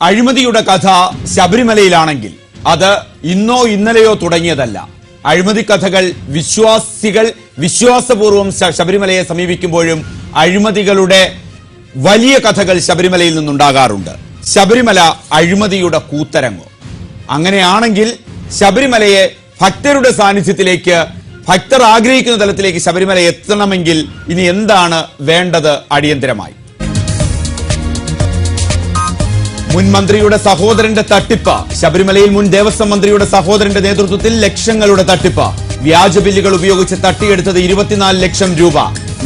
അഴിമതിയുടെ കഥ ശബരിമലയിലാണെങ്കിൽ അത് ഇന്നോ ഇന്നലെയോ തുടങ്ങിയതല്ല. അഴിമതി കഥകൾ വിശ്വാസികൾ വിശ്വാസപൂർവം ശബരിമലയെ സമീപിക്കുമ്പോഴും അഴിമതികളുടെ വലിയ കഥകൾ ശബരിമലയിൽ നിന്നുണ്ടാകാറുണ്ട്. ശബരിമല അഴിമതിയുടെ കൂത്തരങ്ങോ? അങ്ങനെയാണെങ്കിൽ ശബരിമലയെ ഭക്തരുടെ സാന്നിധ്യത്തിലേക്ക് ഭക്തർ ആഗ്രഹിക്കുന്ന തലത്തിലേക്ക് ശബരിമല എത്തണമെങ്കിൽ ഇനി എന്താണ് വേണ്ടത് അടിയന്തരമായി? മുൻ മന്ത്രിയുടെ സഹോദരന്റെ തട്ടിപ്പ്. ശബരിമലയിൽ മുൻ ദേവസ്വം മന്ത്രിയുടെ സഹോദരന്റെ നേതൃത്വത്തിൽ ലക്ഷങ്ങളുടെ തട്ടിപ്പ്. വ്യാജ ബില്ലുകൾ ഉപയോഗിച്ച് തട്ടിയെടുത്തത് ഇരുപത്തിനാല് ലക്ഷം രൂപ.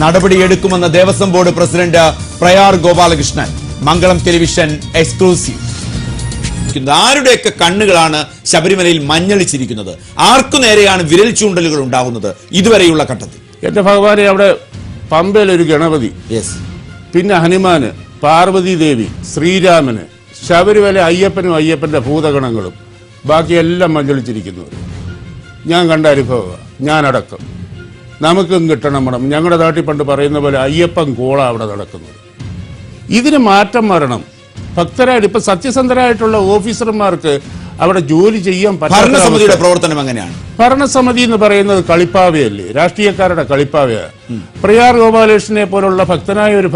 നടപടിയെടുക്കുമെന്ന് Devaswom board president Prayar Gopalakrishnan. Mangalam television exclusive. ആരുടെയൊക്കെ കണ്ണുകളാണ് ശബരിമലയിൽ മഞ്ഞളിച്ചിരിക്കുന്നത്? ആർക്കു നേരെയാണ് വിരൽ ചൂണ്ടലുകൾ ഉണ്ടാകുന്നത് ഇതുവരെയുള്ള ഘട്ടത്തിൽ? എന്റെ ഭഗവാനെ അവിടെ പമ്പയിലൊരു ഗണപതി. പിന്നെ ഹനുമാന് പാർവതി ദേവി ശ്രീരാമന് ശബരിമല അയ്യപ്പനും അയ്യപ്പന്റെ ഭൂതഗണങ്ങളും. ബാക്കിയെല്ലാം മഞ്ചളിച്ചിരിക്കുന്നവർ ഞാൻ കണ്ട അനുഭവ ഞാനടക്കം. നമുക്കും കിട്ടണം മണം. ഞങ്ങളുടെ നാട്ടിൽ പണ്ട് പറയുന്ന പോലെ അയ്യപ്പൻ കോള അവിടെ നടക്കുന്നത്. ഇതിന് മാറ്റം വരണം. ഭക്തരായിട്ട് ഇപ്പൊ സത്യസന്ധരായിട്ടുള്ള ഓഫീസർമാർക്ക് അവിടെ ജോലി ചെയ്യാൻ ഭരണസമിതിയുടെ. പ്രവർത്തനം എങ്ങനെയാണ്? ഭരണസമിതി എന്ന് പറയുന്നത് കളിപ്പാവയല്ലേ? രാഷ്ട്രീയക്കാരുടെ കളിപ്പാവയാണ് പ്രിയാർ ഗോപാലകൃഷ്ണനെ പോലുള്ള ഭക്തനായ ഒരു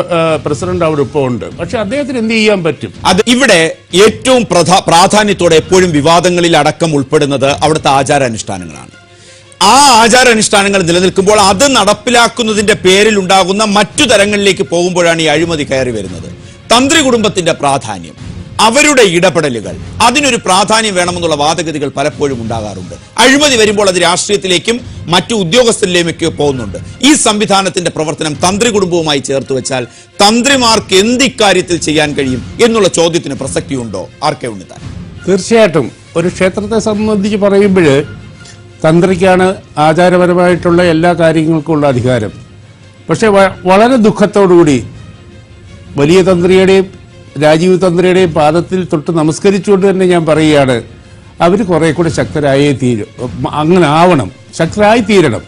പ്രസിഡന്റ് അവിടെ ഇപ്പോൾ ഉണ്ട്. പക്ഷെ അദ്ദേഹത്തിന് എന്ത് ചെയ്യാൻ പറ്റും? അത് ഇവിടെ ഏറ്റവും പ്രാധാന്യത്തോടെ എപ്പോഴും വിവാദങ്ങളിൽ അടക്കം ഉൾപ്പെടുന്നത് അവിടുത്തെ ആചാരാനുഷ്ഠാനങ്ങളാണ്. ആ ആചാരാനുഷ്ഠാനങ്ങൾ നിലനിൽക്കുമ്പോൾ അത് നടപ്പിലാക്കുന്നതിന്റെ പേരിൽ ഉണ്ടാകുന്ന മറ്റു തരങ്ങളിലേക്ക് പോകുമ്പോഴാണ് ഈ അഴിമതി കയറി വരുന്നത്. തന്ത്രി കുടുംബത്തിന്റെ പ്രാധാന്യം. അവരുടെ ഇടപെടലുകൾ. അതിനൊരു പ്രാധാന്യം വേണമെന്നുള്ള വാദഗതികൾ പലപ്പോഴും ഉണ്ടാകാറുണ്ട്. അഴിമതി വരുമ്പോൾ അത് രാഷ്ട്രീയത്തിലേക്കും മറ്റു ഉദ്യോഗസ്ഥരിലേക്കൊക്കെ പോകുന്നുണ്ട്. ഈ സംവിധാനത്തിന്റെ പ്രവർത്തനം തന്ത്രി കുടുംബവുമായി ചേർത്ത് വെച്ചാൽ തന്ത്രിമാർക്ക് എന്ത് ഇക്കാര്യത്തിൽ ചെയ്യാൻ കഴിയും എന്നുള്ള ചോദ്യത്തിന് പ്രസക്തിയുണ്ടോ? ആർക്കെ ഉണ്ണിത്താൻ. തീർച്ചയായിട്ടും. ഒരു ക്ഷേത്രത്തെ സംബന്ധിച്ച് പറയുമ്പോൾ തന്ത്രിക്കാണ് ആചാരപരമായിട്ടുള്ള എല്ലാ കാര്യങ്ങൾക്കുള്ള അധികാരം. പക്ഷെ വളരെ ദുഃഖത്തോടുകൂടി വലിയ തന്ത്രിയുടെയും രാജീവ് തന്ത്രിയുടെയും പാദത്തിൽ തൊട്ട് നമസ്കരിച്ചുകൊണ്ട് തന്നെ ഞാൻ പറയുകയാണ് അവർ കുറെ കൂടെ ശക്തരായേ തീരും അങ്ങനെ ആവണം ശക്തരായി തീരണം.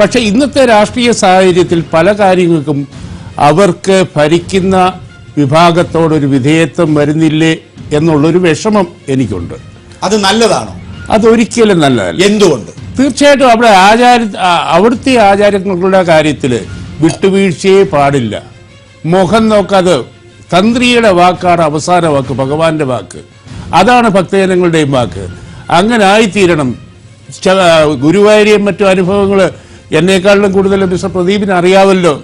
പക്ഷെ ഇന്നത്തെ രാഷ്ട്രീയ സാഹചര്യത്തിൽ പല കാര്യങ്ങൾക്കും അവർക്ക് ഭരിക്കുന്ന വിഭാഗത്തോടൊരു വിധേയത്വം വരുന്നില്ലേ എന്നുള്ളൊരു വിഷമം എനിക്കുണ്ട്. അത് നല്ലതാണോ? അതൊരിക്കലും നല്ലതല്ല. എന്തുകൊണ്ട്? തീർച്ചയായിട്ടും അവിടെ ആചാര അവിടുത്തെ ആചാരങ്ങളുടെ കാര്യത്തിൽ വിട്ടുവീഴ്ചയെ പാടില്ല. മുഖം നോക്കാതെ തന്ത്രിയുടെ വാക്കാണ് അവസാന വാക്ക് ഭഗവാന്റെ വാക്ക്. അതാണ് ഭക്തജനങ്ങളുടെയും വാക്ക്. അങ്ങനെ ആയിത്തീരണം. ഗുരുവായൂരെയും മറ്റു അനുഭവങ്ങൾ എന്നെക്കാളിലും കൂടുതൽ മിസ്റ്റർ പ്രദീപിന് അറിയാമല്ലോ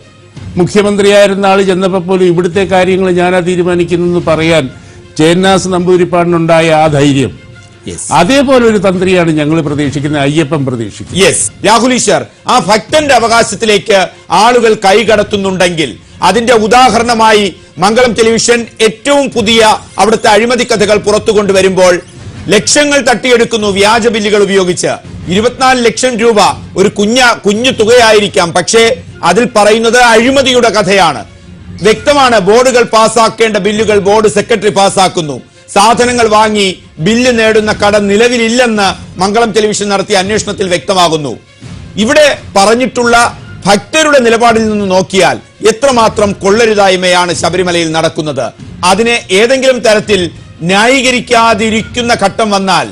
മുഖ്യമന്ത്രിയായിരുന്ന ആൾ ചെന്നപ്പോൾ പോലും ഇവിടുത്തെ കാര്യങ്ങൾ ഞാനാ തീരുമാനിക്കുന്നു പറയാൻ ചേന്നാസ് നമ്പൂതിരിപ്പാടിനുണ്ടായ ആ ധൈര്യം. അതേപോലെ ഒരു തന്ത്രിയാണ് ഞങ്ങൾ പ്രതീക്ഷിക്കുന്നത് അയ്യപ്പൻ പ്രതീക്ഷിക്കുന്നത്. യെസ് രാഹുൽ ഈശ്വർ ആ ഭക്തന്റെ അവകാശത്തിലേക്ക് ആളുകൾ കൈകടത്തുന്നുണ്ടെങ്കിൽ അതിന്റെ ഉദാഹരണമായി മംഗളം ടെലിവിഷൻ ഏറ്റവും പുതിയ അവിടുത്തെ അഴിമതി കഥകൾ പുറത്തു കൊണ്ടുവരുമ്പോൾ ലക്ഷങ്ങൾ തട്ടിയെടുക്കുന്നു വ്യാജ ബില്ലുകൾ ഉപയോഗിച്ച്. ഇരുപത്തിനാല് ലക്ഷം രൂപ ഒരു കുഞ്ഞ കുഞ്ഞു തുകയായിരിക്കാം. പക്ഷേ അതിൽ പറയുന്നത് അഴിമതിയുടെ കഥയാണ്. വ്യക്തമാണ് ബോർഡുകൾ പാസാക്കേണ്ട ബില്ലുകൾ ബോർഡ് സെക്രട്ടറി പാസാക്കുന്നു. സാധനങ്ങൾ വാങ്ങി ബില്ല് നേടുന്ന കട നിലവിലില്ലെന്ന് മംഗളം ടെലിവിഷൻ നടത്തിയ അന്വേഷണത്തിൽ വ്യക്തമാകുന്നു. ഇവിടെ പറഞ്ഞിട്ടുള്ള ഭക്തരുടെ നിലപാടിൽ നിന്ന് നോക്കിയാൽ എത്രമാത്രം കൊള്ളരുതായ്മയാണ് ശബരിമലയിൽ നടക്കുന്നത്. അതിനെ ഏതെങ്കിലും തരത്തിൽ ന്യായീകരിക്കാതിരിക്കുന്ന ഘട്ടം വന്നാൽ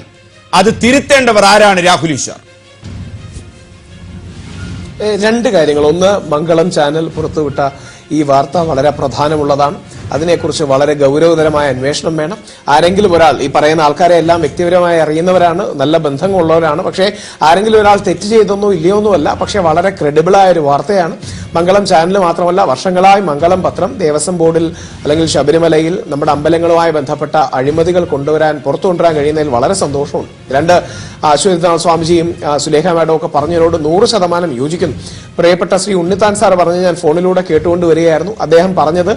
അത് തിരുത്തേണ്ടവർ ആരാണ് രാഹുൽ ഈശ്വർ? രണ്ട് കാര്യങ്ങൾ. ഒന്ന് മംഗളം ചാനൽ പുറത്തുവിട്ട ഈ വാർത്ത വളരെ പ്രധാനമുള്ളതാണ്. അതിനെക്കുറിച്ച് വളരെ ഗൗരവതരമായ അന്വേഷണം വേണം. ആരെങ്കിലും ഒരാൾ ഈ പറയുന്ന ആൾക്കാരെ എല്ലാം വ്യക്തിപരമായി അറിയുന്നവരാണ് നല്ല ബന്ധങ്ങളുള്ളവരാണ്. പക്ഷേ ആരെങ്കിലും ഒരാൾ തെറ്റ് ചെയ്തൊന്നും ഇല്ലയോ ഒന്നുമല്ല പക്ഷേ വളരെ ക്രെഡിബിളായ ഒരു വാർത്തയാണ്. മംഗളം ചാനൽ മാത്രമല്ല വർഷങ്ങളായി മംഗളം പത്രം ദേവസ്വം ബോർഡിൽ അല്ലെങ്കിൽ ശബരിമലയിൽ നമ്മുടെ അമ്പലങ്ങളുമായി ബന്ധപ്പെട്ട അഴിമതികൾ കൊണ്ടുവരാൻ പുറത്തു കൊണ്ടുവരാൻ കഴിയുന്നതിൽ വളരെ സന്തോഷമുണ്ട്. രണ്ട് അശ്വതിനാഥ് സ്വാമിജിയും സുലേഖ മാഡവും ഒക്കെ പറഞ്ഞതിനോട് നൂറ് ശതമാനം യോജിക്കുന്നു. പ്രിയപ്പെട്ട ശ്രീ ഉണ്ണിത്താൻ സാർ പറഞ്ഞ് ഞാൻ ഫോണിലൂടെ കേട്ടുകൊണ്ട് വരികയായിരുന്നു. അദ്ദേഹം പറഞ്ഞത്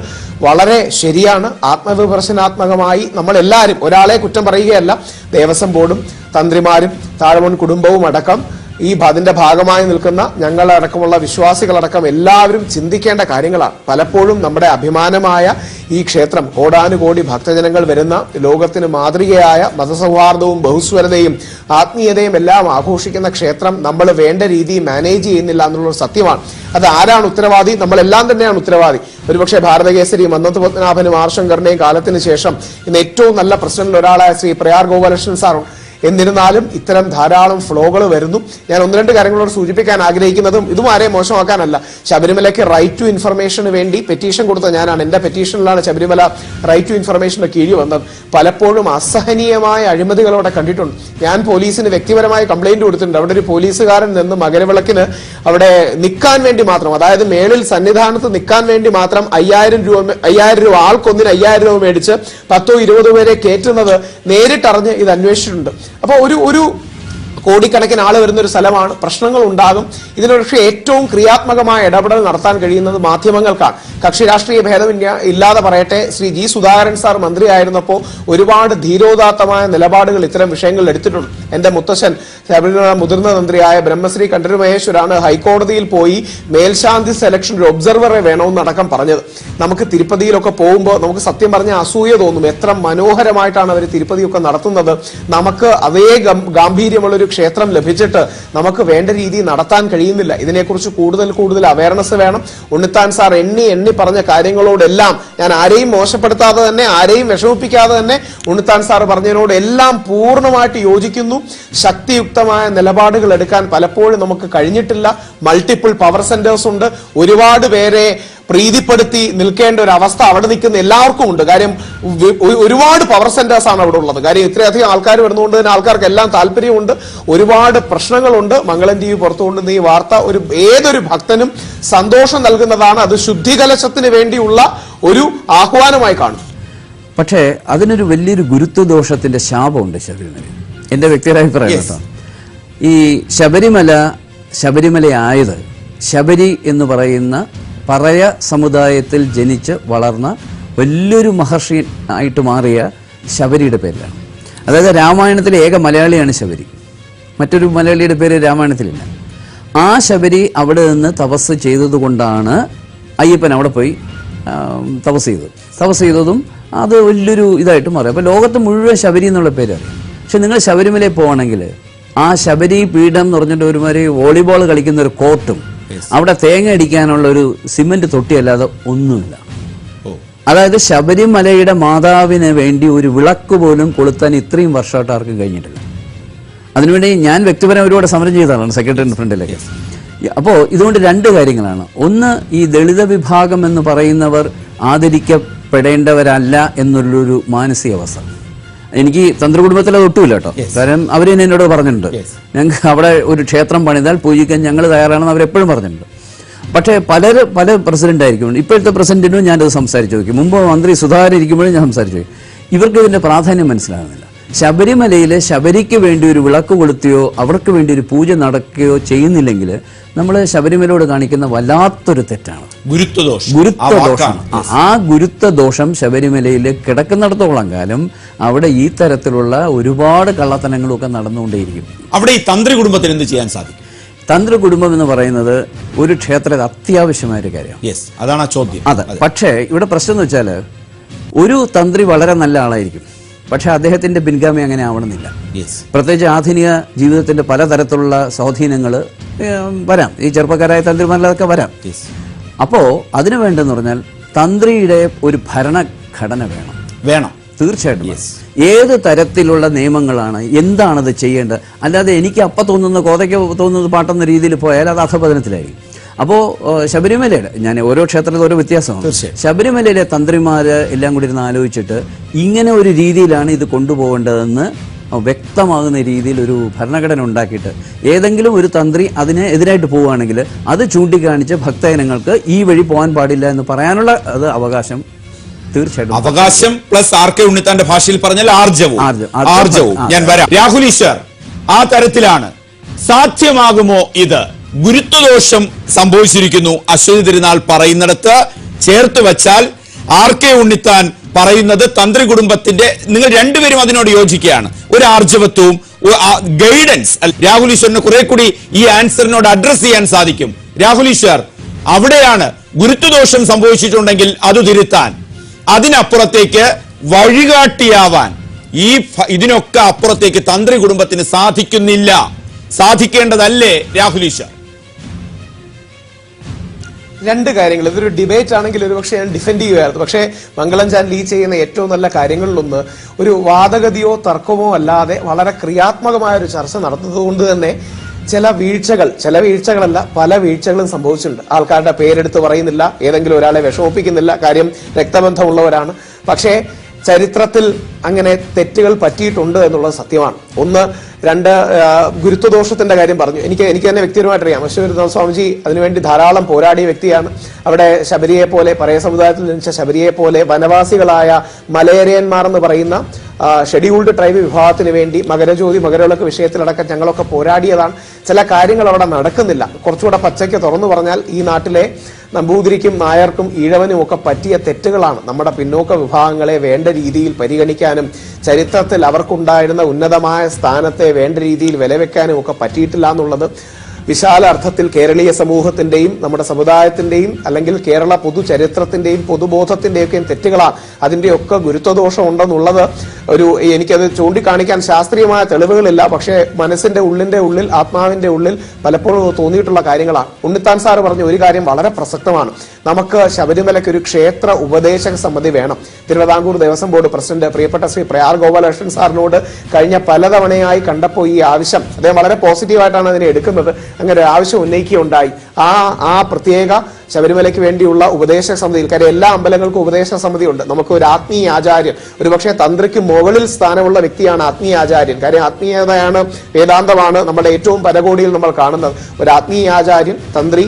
വളരെ ശരിയാണ്. ആത്മവിമർശനാത്മകമായി നമ്മൾ എല്ലാവരും ഒരാളെ കുറ്റം പറയുകയല്ല ദേവസ്വം ബോർഡും തന്ത്രിമാരും താഴമൺ കുടുംബവും അടക്കം ഈ അതിന്റെ ഭാഗമായി നിൽക്കുന്ന ഞങ്ങളടക്കമുള്ള വിശ്വാസികളടക്കം എല്ലാവരും ചിന്തിക്കേണ്ട കാര്യങ്ങളാണ്. പലപ്പോഴും നമ്മുടെ അഭിമാനമായ ഈ ക്ഷേത്രം കോടാനുകോടി ഭക്തജനങ്ങൾ വരുന്ന ലോകത്തിന് മാതൃകയായ മതസൗഹാർദ്ദവും ബഹുസ്വരതയും ആത്മീയതയും എല്ലാം ആഘോഷിക്കുന്ന ക്ഷേത്രം നമ്മൾ വേണ്ട രീതിയിൽ മാനേജ് ചെയ്യുന്നില്ല എന്നുള്ള സത്യമാണ്. അത് ആരാണ് ഉത്തരവാദി? നമ്മളെല്ലാം തന്നെയാണ് ഉത്തരവാദി. ഒരുപക്ഷെ ഭാരതകേസരി മന്നത്ത് പത്മനാഭനും ആർശങ്കറിന്റെയും കാലത്തിന് ശേഷം ഇന്ന് ഏറ്റവും നല്ല പ്രസിഡന്റിൽ ഒരാളായ ശ്രീ പ്രയാർ ഗോപാലകൃഷ്ണൻ സാറും എന്നിരുന്നാലും ഇത്തരം ധാരാളം ഫ്ലോകൾ വരുന്നു. ഞാൻ ഒന്ന് രണ്ട് കാര്യങ്ങളോട് സൂചിപ്പിക്കാൻ ആഗ്രഹിക്കുന്നതും ഇതും ആരെയും മോശമാക്കാനല്ല. ശബരിമലയ്ക്ക് റൈറ്റ് ടു ഇൻഫർമേഷന് വേണ്ടി പെറ്റീഷൻ കൊടുത്ത ഞാനാണ്. എന്റെ പെറ്റീഷനിലാണ് ശബരിമല റൈറ്റ് ടു ഇൻഫർമേഷന്റെ കീഴിൽ വന്നത്. പലപ്പോഴും അസഹനീയമായ അഴിമതികളോടെ കണ്ടിട്ടുണ്ട്. ഞാൻ പോലീസിന് വ്യക്തിപരമായ കംപ്ലൈന്റ് കൊടുത്തിട്ടുണ്ട്. അവിടെ ഒരു പോലീസുകാരൻ നിന്ന് മകരവിളക്കിന് അവിടെ നിൽക്കാൻ വേണ്ടി മാത്രം അതായത് മേളിൽ സന്നിധാനത്ത് നിൽക്കാൻ വേണ്ടി മാത്രം അയ്യായിരം രൂപ അയ്യായിരം രൂപ ആൾക്കൊന്നിന് അയ്യായിരം രൂപ മേടിച്ച് പത്തോ ഇരുപതോ പേരെ കയറ്റുന്നത് നേരിട്ടറിഞ്ഞ് ഇത് അന്വേഷിച്ചിട്ടുണ്ട്. അപ്പൊ ഒരു ഒരു കോടിക്കണക്കിന് ആൾ വരുന്ന ഒരു സ്ഥലമാണ്. പ്രശ്നങ്ങൾ ഉണ്ടാകും. ഇതിനൊരു ഏറ്റവും ക്രിയാത്മകമായ ഇടപെടൽ നടത്താൻ കഴിയുന്നത് മാധ്യമങ്ങൾക്കാണ്. കക്ഷി രാഷ്ട്രീയ ഭേദമില്ല ഇല്ലാതെ പറയട്ടെ ശ്രീ ജി സുധാകരൻ സാർ മന്ത്രിയായിരുന്നപ്പോൾ ഒരുപാട് ധീരോദാത്തമായ നിലപാടുകൾ ഇത്തരം വിഷയങ്ങളിൽ എടുത്തിട്ടുണ്ട്. എന്റെ മുത്തശ്ശൻ ശബരിമല മുതിർന്ന മന്ത്രിയായ ബ്രഹ്മശ്രീ കണ്ഠര് മഹേശ്വരാണ് ഹൈക്കോടതിയിൽ പോയി മേൽശാന്തി സെലക്ഷൻ ഒരു ഒബ്സർവറെ വേണമെന്നടക്കം പറഞ്ഞത്. നമുക്ക് തിരുപ്പതിയിലൊക്കെ പോകുമ്പോൾ നമുക്ക് സത്യം പറഞ്ഞ അസൂയ തോന്നും. എത്ര മനോഹരമായിട്ടാണ് അവർ തിരുപ്പതിയൊക്കെ നടത്തുന്നത്. നമുക്ക് അതേ ഗം- ഗാംഭീര്യമുള്ള ഒരു ക്ഷേത്രം ലഭിച്ചിട്ട് നമുക്ക് വേണ്ട രീതിയിൽ നടത്താൻ കഴിയുന്നില്ല. ഇതിനെക്കുറിച്ച് കൂടുതൽ കൂടുതൽ അവയർനെസ് വേണം. ഉണ്ണിത്താൻ സാർ എണ്ണി എണ്ണി പറഞ്ഞ കാര്യങ്ങളോടെല്ലാം ഞാൻ ആരെയും മോശപ്പെടുത്താതെ തന്നെ ആരെയും വിഷമിപ്പിക്കാതെ തന്നെ ഉണ്ണിത്താൻ സാർ പറഞ്ഞതിനോട് എല്ലാം പൂർണമായിട്ട് യോജിക്കുന്നു. ശക്തിയുക്തമായ നിലപാടുകൾ എടുക്കാൻ പലപ്പോഴും നമുക്ക് കഴിഞ്ഞിട്ടില്ല. മൾട്ടിപ്പിൾ പവർ സെന്റേഴ്സ് ഉണ്ട്. ഒരുപാട് പേരെ പ്രീതിപ്പെടുത്തി നിൽക്കേണ്ട ഒരു അവസ്ഥ അവിടെ നിൽക്കുന്ന എല്ലാവർക്കും ഉണ്ട്. കാര്യം ഒരുപാട് പവർ സെന്റേഴ്സ് ആണ് അവിടെ ഉള്ളത്. കാര്യം ഇത്രയധികം ആൾക്കാർ വരുന്നതുകൊണ്ട് തന്നെ ആൾക്കാർക്ക് എല്ലാം താല്പര്യമുണ്ട്. ഒരുപാട് പ്രശ്നങ്ങളുണ്ട്. മംഗളം ടി വി പുറത്തുകൊണ്ടുവന്ന ഈ വാർത്ത ഒരു ഏതൊരു ഭക്തനും സന്തോഷം നൽകുന്നതാണ്. അത് ശുദ്ധികലശത്തിന് വേണ്ടിയുള്ള ഒരു ആഹ്വാനമായി കാണും. പക്ഷേ അതിനൊരു വലിയൊരു ഗുരുത്വദോഷത്തിന്റെ ശാപമുണ്ട് ശബരിമല. എന്റെ വ്യക്തിയുടെ അഭിപ്രായം. കേട്ടോ. ഈ ശബരിമല ശബരിമലയായത് ശബരി എന്ന് പറയുന്ന പറയ സമുദായത്തിൽ ജനിച്ച് വളർന്ന വലിയൊരു മഹർഷി ആയിട്ട് മാറിയ ശബരിയുടെ പേരിലാണ്. അതായത് രാമായണത്തിലെ ഏക മലയാളിയാണ് ശബരി. മറ്റൊരു മലയാളിയുടെ പേര് രാമായണത്തിലില്ല. ആ ശബരി അവിടെ നിന്ന് തപസ് ചെയ്തതുകൊണ്ടാണ് അയ്യപ്പൻ അവിടെ പോയി തപസ് ചെയ്തത്. തപസ് ചെയ്തതും അത് വലിയൊരു ഇതായിട്ട് മാറി. അപ്പോൾ ലോകത്ത് മുഴുവൻ ശബരി എന്നുള്ള പേര് പക്ഷെ നിങ്ങൾ ശബരിമലയിൽ പോവാണെങ്കിൽ ആ ശബരി പീഠം എന്ന് പറഞ്ഞിട്ട് ഒരുമാതിരി വോളിബോൾ കളിക്കുന്ന ഒരു കോർട്ടും അവിടെ തേങ്ങ അടിക്കാനുള്ള ഒരു സിമന്റ് തൊട്ടിയല്ലാതെ ഒന്നുമില്ല. അതായത് ശബരിമലയുടെ മാതാവിന് വേണ്ടി ഒരു വിളക്ക് പോലും കൊളുത്താൻ ഇത്രയും വർഷമായിട്ട് ആർക്കും കഴിഞ്ഞിട്ടില്ല. അതിനുവേണ്ടി ഞാൻ വ്യക്തിപരം ഒരുപാട് സമരം ചെയ്തതാണ് സെക്രട്ടറി ഫ്രണ്ടിലേക്ക്. അപ്പോൾ ഇതുകൊണ്ട് രണ്ട് കാര്യങ്ങളാണ്. ഒന്ന് ഈ ദളിത വിഭാഗം എന്ന് പറയുന്നവർ ആദരിക്കപ്പെടേണ്ടവരല്ല എന്നുള്ളൊരു മാനസികാവസ്ഥ. എനിക്ക് തന്ത്രകുടുംബത്തിൽ അത് ഒട്ടുമില്ല കേട്ടോ. കാരണം അവർ തന്നെ എന്നോട് പറഞ്ഞിട്ടുണ്ട്. ഞങ്ങൾക്ക് അവിടെ ഒരു ക്ഷേത്രം പണിതാൽ പൂജിക്കാൻ ഞങ്ങൾ തയ്യാറാണെന്ന് അവരെപ്പോഴും പറഞ്ഞിട്ടുണ്ട്. പക്ഷേ പലർ പല പ്രസിഡന്റ് ആയിരിക്കും. ഇപ്പോഴത്തെ പ്രസിഡന്റിനും ഞാനത് സംസാരിച്ചു നോക്കി. മുമ്പ് മന്ത്രി സുധാകരൻ ഇരിക്കുമ്പോഴും ഞാൻ സംസാരിച്ചു ഇവർക്ക് ഇതിന്റെ പ്രാധാന്യം മനസ്സിലാകുന്നില്ല. ശബരിമലയിൽ ശബരിക്ക് വേണ്ടി ഒരു വിളക്ക് കൊളുത്തുകയോ അവർക്ക് വേണ്ടി ഒരു പൂജ നടക്കുകയോ ചെയ്യുന്നില്ലെങ്കിൽ നമ്മൾ ശബരിമലയോട് കാണിക്കുന്ന വല്ലാത്തൊരു തെറ്റാണ്. ഗുരുത്വദോഷം. ആ ഗുരുത്വദോഷം ആ- ആ ഗുരുത്വദോഷം ശബരിമലയിൽ കിടക്കുന്നിടത്തോളം കാലം അവിടെ ഈ തരത്തിലുള്ള ഒരുപാട് കള്ളത്തനങ്ങളും ഒക്കെ നടന്നുകൊണ്ടേയിരിക്കും. അവിടെ ഈ തന്ത്രി കുടുംബത്തിന് എന്ത് ചെയ്യാൻ സാധിക്കും? തന്ത്രി കുടുംബം എന്ന് പറയുന്നത് ഒരു ക്ഷേത്രത്തിൽ അത്യാവശ്യമായ ഒരു കാര്യമാണ് അതാണ് ആ ചോദ്യം. അതെ. പക്ഷേ ഇവിടെ പ്രശ്നം എന്ന് വെച്ചാൽ ഒരു തന്ത്രി വളരെ നല്ല ആളായിരിക്കും. പക്ഷെ അദ്ദേഹത്തിന്റെ പിൻഗാമി അങ്ങനെ ആവണമെന്നില്ല. പ്രത്യേകിച്ച് ആധുനിക ജീവിതത്തിന്റെ പലതരത്തിലുള്ള സ്വാധീനങ്ങൾ വരാം. ഈ ചെറുപ്പക്കാരായ തന്ത്രിമാരിലൊക്കെ വരാം. അപ്പോൾ അതിനു വേണ്ടെന്ന് പറഞ്ഞാൽ തന്ത്രിയുടെ ഒരു ഭരണഘടന വേണം. വേണം. തീർച്ചയായിട്ടും. ഏത് തരത്തിലുള്ള നിയമങ്ങളാണ് എന്താണത് ചെയ്യേണ്ടത്? അല്ലാതെ എനിക്ക് അപ്പം തോന്നുന്ന കോതയ്ക്ക് തോന്നുന്ന പാട്ടെന്ന രീതിയിൽ പോയാൽ അത് അധപതനത്തിലായിരിക്കും. അപ്പോൾ ശബരിമലയുടെ ഞാൻ ഓരോ ക്ഷേത്രത്തിൽ ഓരോ വ്യത്യാസമാണ്. ശബരിമലയിലെ തന്ത്രിമാര് എല്ലാം കൂടി ഇരുന്ന് ആലോചിച്ചിട്ട് ഇങ്ങനെ ഒരു രീതിയിലാണ് ഇത് കൊണ്ടുപോകേണ്ടതെന്ന് വ്യക്തമാകുന്ന രീതിയിൽ ഒരു ഭരണഘടന ഉണ്ടാക്കിയിട്ട് ഏതെങ്കിലും ഒരു തന്ത്രി അതിന് എതിരായിട്ട് പോവുകയാണെങ്കിൽ അത് ചൂണ്ടിക്കാണിച്ച് ഭക്തജനങ്ങൾക്ക് ഈ വഴി പോകാൻ പാടില്ല എന്ന് പറയാനുള്ള അത് അവകാശം തീർച്ചയായിട്ടും. അവകാശം പ്ലസ് ആർ കെ ഉണ്ണിത്താന്റെ ഭാഷയിൽ പറഞ്ഞാൽ. ആർജവും. ഞാൻ വരാം. രാഹുൽ ഈശ്വർ ആ തരത്തിലാണ് സാധ്യമാകുമോ ഇത്? ഗുരുത്വദോഷം സംഭവിച്ചിരിക്കുന്നു. അശ്വതി തിരുനാൾ പറയുന്നിടത്ത് ചേർത്ത് വെച്ചാൽ ആർ കെ ഉണ്ണിത്താൻ പറയുന്നത് തന്ത്രി കുടുംബത്തിന്റെ നിങ്ങൾ രണ്ടുപേരും അതിനോട് യോജിക്കുകയാണ്. ഒരു ആർജവത്വവും ഗൈഡൻസ് രാഹുൽ ഈശ്വറിന് കുറെ കൂടി ഈ ആൻസറിനോട് അഡ്രസ് ചെയ്യാൻ സാധിക്കും. രാഹുൽ ഈശ്വർ അവിടെയാണ് ഗുരുത്വദോഷം സംഭവിച്ചിട്ടുണ്ടെങ്കിൽ അത് തിരുത്താൻ. അതിനപ്പുറത്തേക്ക് വഴികാട്ടിയാവാൻ. ഈ ഇതിനൊക്കെ അപ്പുറത്തേക്ക് തന്ത്രി കുടുംബത്തിന് സാധിക്കുന്നില്ല. സാധിക്കേണ്ടതല്ലേ രാഹുൽ ഈശ്വർ? രണ്ട് കാര്യങ്ങൾ. ഇതൊരു ഡിബേറ്റ് ആണെങ്കിൽ ഒരു പക്ഷേ ഞാൻ ഡിഫെൻഡ് ചെയ്യുമായിരുന്നു പക്ഷേ മംഗളം ചാൻ ലീ ചെയ്യുന്ന ഏറ്റവും നല്ല കാര്യങ്ങളിലൊന്ന് ഒരു വാദഗതിയോ തർക്കമോ അല്ലാതെ വളരെ ക്രിയാത്മകമായ ഒരു ചർച്ച നടത്തുന്നതുകൊണ്ട് തന്നെ ചില വീഴ്ചകൾ ചില വീഴ്ചകളല്ല പല വീഴ്ചകളും സംഭവിച്ചിട്ടുണ്ട്. ആൾക്കാരുടെ പേരെടുത്ത് പറയുന്നില്ല ഏതെങ്കിലും ഒരാളെ വിഷമിപ്പിക്കുന്നില്ല. കാര്യം രക്തബന്ധമുള്ളവരാണ്. പക്ഷേ ചരിത്രത്തിൽ അങ്ങനെ തെറ്റുകൾ പറ്റിയിട്ടുണ്ട് എന്നുള്ളത് സത്യമാണ്. ഒന്ന് രണ്ട് ഗുരുത്വദോഷത്തിന്റെ കാര്യം പറഞ്ഞു. എനിക്ക് എനിക്ക് തന്നെ വ്യക്തിപരമായിട്ട് അറിയാം. അശ്വരുദ്ധ സ്വാമിജി അതിനുവേണ്ടി ധാരാളം പോരാടിയ വ്യക്തിയാണ്. അവിടെ ശബരിയെ പോലെ പറയ സമുദായത്തിൽ ജനിച്ച ശബരിയെ പോലെ വനവാസികളായ മലയരിയന്മാർ എന്ന് പറയുന്ന ഷെഡ്യൂൾഡ് ട്രൈബ് വിഭാഗത്തിന് വേണ്ടി മകരജ്യോതി മകരവിളക്ക് വിഷയത്തിലടക്കം ഞങ്ങളൊക്കെ പോരാടിയതാണ്. ചില കാര്യങ്ങൾ അവിടെ നടക്കുന്നില്ല. കുറച്ചുകൂടെ പച്ചയ്ക്ക് തുറന്നു പറഞ്ഞാൽ ഈ നാട്ടിലെ നമ്പൂതിരിക്കും നായർക്കും ഈഴവനും ഒക്കെ പറ്റിയ തെറ്റുകളാണ് നമ്മുടെ പിന്നോക്ക വിഭാഗങ്ങളെ വേണ്ട രീതിയിൽ പരിഗണിക്കാനും ചരിത്രത്തിൽ അവർക്കുണ്ടായിരുന്ന ഉന്നതമായ സ്ഥാനത്തെ വേണ്ട രീതിയിൽ വിലവെക്കാനും ഒക്കെ പറ്റിയിട്ടില്ല എന്നുള്ളത് വിശാല അർത്ഥത്തിൽ കേരളീയ സമൂഹത്തിന്റെയും നമ്മുടെ സമുദായത്തിന്റെയും അല്ലെങ്കിൽ കേരള പൊതുചരിത്രത്തിന്റെയും പൊതുബോധത്തിന്റെയൊക്കെ തെറ്റുകളാണ് അതിന്റെയൊക്കെ ഗുരുത്വദോഷം ഉണ്ടെന്നുള്ളത് ഒരു എനിക്കത് ചൂണ്ടിക്കാണിക്കാൻ ശാസ്ത്രീയമായ തെളിവുകളില്ല. പക്ഷേ മനസ്സിന്റെ ഉള്ളിന്റെ ഉള്ളിൽ ആത്മാവിന്റെ ഉള്ളിൽ പലപ്പോഴും തോന്നിയിട്ടുള്ള കാര്യങ്ങളാണ് ഉണ്ണിത്താൻ സാർ പറഞ്ഞ ഒരു കാര്യം വളരെ പ്രസക്തമാണ്. നമുക്ക് ശബരിമലയ്ക്ക് ഒരു ക്ഷേത്ര ഉപദേശക സമിതി വേണം. തിരുവിതാംകൂർ ദേവസ്വം ബോർഡ് പ്രസിഡന്റ് പ്രിയപ്പെട്ട ശ്രീ പ്രയാർ ഗോപാലകൃഷ്ണൻ സാറിനോട് കഴിഞ്ഞ പലതവണയായി കണ്ടപ്പോൾ ഈ ആവശ്യം അദ്ദേഹം വളരെ പോസിറ്റീവായിട്ടാണ് അതിനെ എടുക്കുന്നത്. അങ്ങനെ ആവശ്യം ഉന്നയിക്കുകയുണ്ടായി. ആ ആ പ്രത്യേക ശബരിമലയ്ക്ക് വേണ്ടിയുള്ള ഉപദേശക സമിതിയിൽ കാര്യം എല്ലാ അമ്പലങ്ങൾക്കും ഉപദേശക സമിതി ഉണ്ട് നമുക്ക് ഒരു ആത്മീയ ആചാര്യൻ ഒരുപക്ഷെ തന്ത്രിക്ക് മുകളിൽ സ്ഥാനമുള്ള വ്യക്തിയാണ് ആത്മീയ ആചാര്യൻ കാര്യം ആത്മീയതയാണ് വേദാന്തമാണ് നമ്മുടെ ഏറ്റവും പരകോടിയിൽ നമ്മൾ കാണുന്നത്. ഒരു ആത്മീയ ആചാര്യൻ തന്ത്രി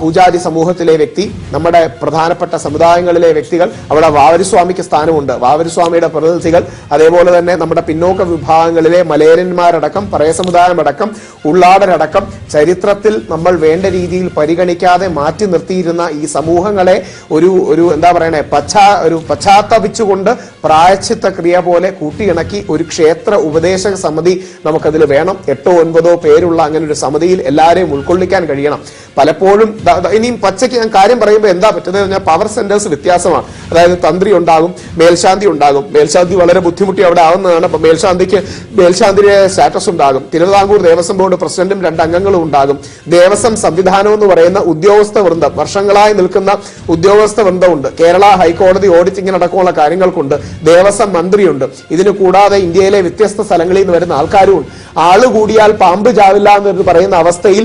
പൂജാരി സമൂഹത്തിലെ വ്യക്തി നമ്മുടെ പ്രധാനപ്പെട്ട സമുദായങ്ങളിലെ വ്യക്തികൾ അവിടെ വാവരിസ്വാമിക്ക് സ്ഥാനമുണ്ട്. വാവരിസ്വാമിയുടെ പ്രതിനിധികൾ അതേപോലെ തന്നെ നമ്മുടെ പിന്നോക്ക വിഭാഗങ്ങളിലെ മലയരന്മാരടക്കം പറയ സമുദായമടക്കം ഉള്ളാടരടക്കം ചരിത്രത്തിൽ നമ്മൾ വേണ്ട രീതിയിൽ പരിഗണിക്കാതെ മാറ്റി നിർത്തിയിരുന്ന ഈ സമൂഹങ്ങളെ ഒരു ഒരു എന്താ പറയണേ പശ്ചാ ഒരു പശ്ചാത്തപിച്ചുകൊണ്ട് പ്രായച്ചിത്ത ക്രിയ പോലെ കൂട്ടിയിണക്കി ഒരു ക്ഷേത്ര ഉപദേശക സമിതി നമുക്കതിൽ വേണം. എട്ടോ ഒൻപതോ പേരുള്ള അങ്ങനെ ഒരു സമിതിയിൽ എല്ലാവരെയും ഉൾക്കൊള്ളിക്കാൻ കഴിയണം. പലപ്പോഴും ഇനിയും പച്ചയ്ക്ക് ഞാൻ കാര്യം പറയുമ്പോൾ എന്താ പറ്റുന്നത് പറഞ്ഞാൽ പവർ സെന്റേഴ്സ് വ്യത്യാസമാണ്. അതായത് തന്ത്രി ഉണ്ടാകും മേൽശാന്തി ഉണ്ടാകും. മേൽശാന്തി വളരെ ബുദ്ധിമുട്ടി അവിടെ ആവുന്നതാണ്. അപ്പൊ മേൽശാന്തിക്ക് മേൽശാന്തിയുടെ സ്റ്റാറ്റസ് ഉണ്ടാകും. തിരുവിതാംകൂർ ദേവസ്വം ബോർഡ് പ്രസിഡന്റും രണ്ട് അംഗങ്ങളും ഉണ്ടാകും. ദേവസ്വം സംവിധാനം എന്ന് പറയുന്ന ഉദ്യോഗസ്ഥ വൃന്ദം. വർഷങ്ങളായി നിൽക്കുന്ന ഉദ്യോഗസ്ഥ വൃന്ദമുണ്ട്. കേരള ഹൈക്കോടതി ഓഡിറ്റിംഗിന് അടക്കമുള്ള കാര്യങ്ങൾക്കുണ്ട്. ദേവസ്വം മന്ത്രിയുണ്ട്. ഇതിന് കൂടാതെ ഇന്ത്യയിലെ വ്യത്യസ്ത സ്ഥലങ്ങളിൽ നിന്ന് വരുന്ന ആൾക്കാരുമുണ്ട്. ആൾ കൂടിയാൽ പാമ്പ് ചാവില്ല എന്ന് പറയുന്ന അവസ്ഥയിൽ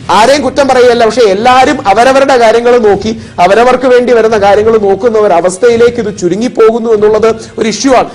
ആരെയും കുറ്റം പറയുകയല്ല പക്ഷെ എല്ലാവരും അവരവരുടെ കാര്യങ്ങൾ നോക്കി അവരവർക്ക് വേണ്ടി വരുന്ന കാര്യങ്ങൾ നോക്കുന്ന ഒരു അവസ്ഥയിലേക്ക് ഇത് ചുരുങ്ങിപ്പോകുന്നു എന്നുള്ളത് ഒരു ഇഷ്യൂ ആണ്.